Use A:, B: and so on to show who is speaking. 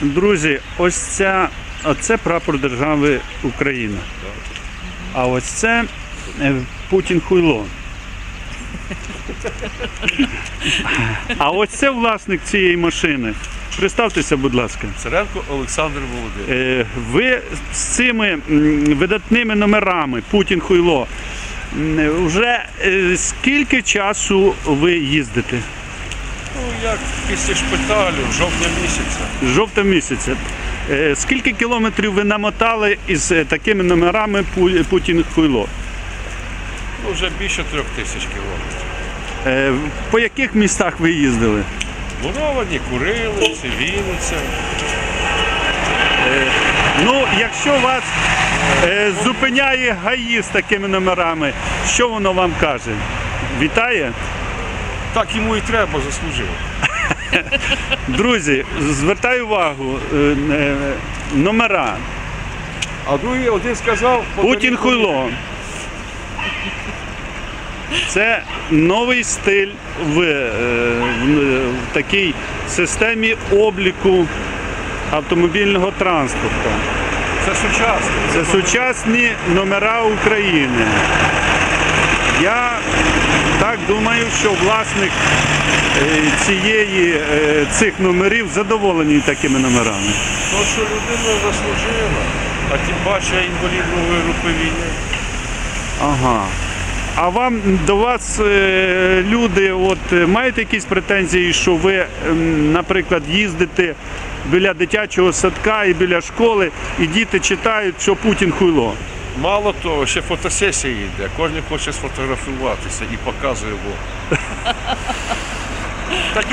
A: Друзі, ось ця, оце прапор держави Україна. А ось це е, Путін хуйло. А ось це власник цієї машини. Представтеся, будь ласка.
B: Царенко Олександр Володимирович.
A: Е, Ви з цими видатними номерами Путін хуйло. Вже е, скільки часу ви їздите?
B: Як після шпиталю, жовтня місяця.
A: З жовтого місяця. Е, Скільки кілометрів ви намотали із е, такими номерами Путін хуйло?
B: Ну, вже більше трьох тисяч кілометрів.
A: Е, По яких містах ви їздили?
B: Муровані, Курилиці, Вінниця.
A: Ну, якщо вас е, зупиняє ГАІ з такими номерами, що воно вам каже? Вітає?
B: Так йому і треба, заслужив.
A: Друзі, звертаю увагу, е, е, номера.
B: А другий один сказав,
A: Путін хуйло. Це новий стиль в, е, в, в такій системі обліку автомобільного транспорту.
B: Це сучасно.
A: Це сучасні номера України. Я так думаю, що власник е, цієї, е, цих номерів задоволений такими номерами.
B: То, що людина заслужила, а тим паче інвалід нової війни.
A: Ага. А вам до вас е, люди от, мають якісь претензії, що ви, наприклад, їздите біля дитячого садка і біля школи, і діти читають, що Путін хуйло.
B: Мало того, ще фотосесія йде, кожен хоче сфотографуватися і показує. Бо